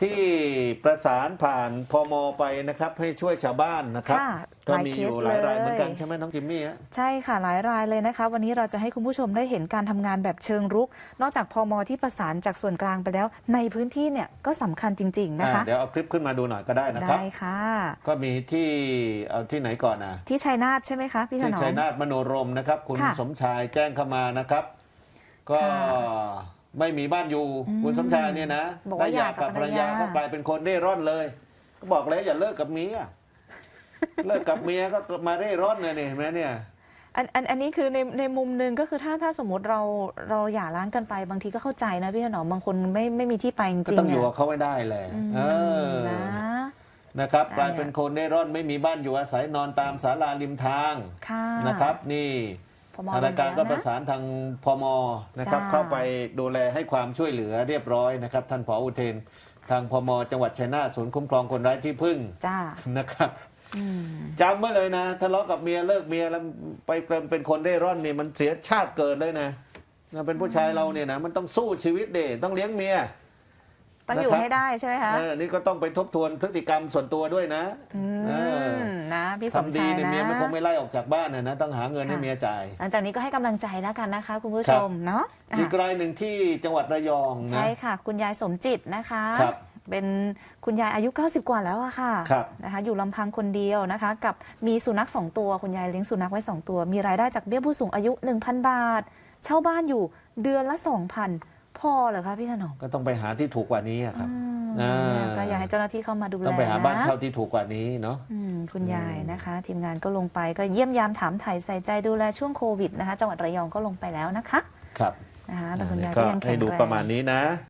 ที่ประสานผ่านพมไปนะครับ ให้ช่วยชาวบ้านนะครับ ค่ะก็หลายมีเคอสยู่หลายรายเลยเหมือนกันใช่ไหมน้องจิมมี่ฮะ ใช่ค่ะหลายรายเลยนะคะ วันนี้เราจะให้คุณผู้ชมได้เห็นการทำงานแบบเชิงรุก นอกจากพมที่ประสานจากส่วนกลางไปแล้ว ในพื้นที่เนี่ยก็สำคัญจริง ๆ นะคะ อ่าเดี๋ยวเอาคลิปขึ้นมาดูหน่อยก็ได้นะครับ ได้ค่ะ ก็มีที่เอาที่ไหนก่อนนะที่ชัยนาทใช่ไหมคะพี่ถที่นอชัยม นาทมโนรมนะครับ คุณค่ะสมชายแจ้งเข้ามานะครับ ก็ค่ะ ไม่มีบ้านอยู่อืมคุณสมชายเนี่ยนะบอกได้ว่าหย่ากับหย่ากับภรรยาภรรยา ก็กลายเป็นคนเร่ร่อนเลย ก็บอกแล้วอย่าเลิกกับเมียเลิกกับเมียก็มาเร่ร่อนเลยเนี่ยเห็นไหมเนี่ย อันอันอันนี้คือในในมุมหนึ่งก็คือถ้าถ้าสมมติเราเราหย่าร้างกันไปบางทีก็เข้าใจนะพี่ถนอมบางคนไม่ไม่มีที่ไปจก็ริงต้องอยู่ๆกับเขาให้ได้แหละอืมเออนะ นะครับ ได้ กลายเป็นคนเร่ร่อนไม่มีบ้านอยู่อาศัยนอนตามศาลาริมทางค่ะ นะครับ นี่ พมทางรายการก็ลงปแล้วระสานทางพมนะครับจ้าเข้าไปดูแลให้ความช่วยเหลือเรียบร้อยนะครับ ท่านผออุเทน ทางพมจังหวัดชัยนาทศูนย์คุ้มครองคนไร้ที่พึ่งจ้านะครับอืมจำไว้เลยนะทะเลาะกับเมียเลิกเมียแล้วไปเป็นเป็นคนเร่ร่อนนี่มันเสียชาติเกิดเลยนะเราเป็นผู้ชายเราเนี่ยนะมันต้องสู้ชีวิตเดต้องเลี้ยงเมีย ต้องอยู่นะครับให้ได้ใช่ไหมคะเออนี่ก็ต้องไปทบทวนพฤติกรรมส่วนตัวด้วยนะอืเออมนะพี่สมทำดีชายเนี่ยนะเมียมันคงไม่ไล่ออกจากบ้านนะนะต้องหาเงินให้ค่ะเมียจ่ายหลังจากนี้ก็ให้กำลังใจแล้วกันนะคะ คุณผู้ครัชบมเนาะอะอีกรายหนึ่งที่จังหวัดระยองนะใช่ค่ะ คุณยายสมจิตนะคะครับเป็นคุณยายอายุ 90 กว่าแล้วอะค่ะครับนะคะอยู่ลำพังคนเดียวนะคะ กับมีสุนัขสองตัวคุณยายเลี้ยงสุนัขไว้สองตัว มีรายได้จากเบี้ยผู้สูงอายุ 1,000 บาท เช่าบ้านอยู่เดือนละ 2,000พ อเหรอคะพี่ถนอมก็ต้องไปหาที่ถูกกว่านี้อะครับ อืมอ่า เนี่ยก็อยากให้เจ้าหน้าที่เข้ามาดูแลต้องไปหาบ้านนะเช่าที่ถูกกว่านี้เนาะ อืมคุณยายนะคะ ทีมงานก็ลงไปก็เยี่ยมยามถามถ่ายใส่ใจดูแลช่วงโควิดนะคะจังหวัดระยองก็ลงไปแล้วนะคะครับนะคะแต่คุณยายก็ก็ยังแข็ให้งดูแรงประมาณนี้นะ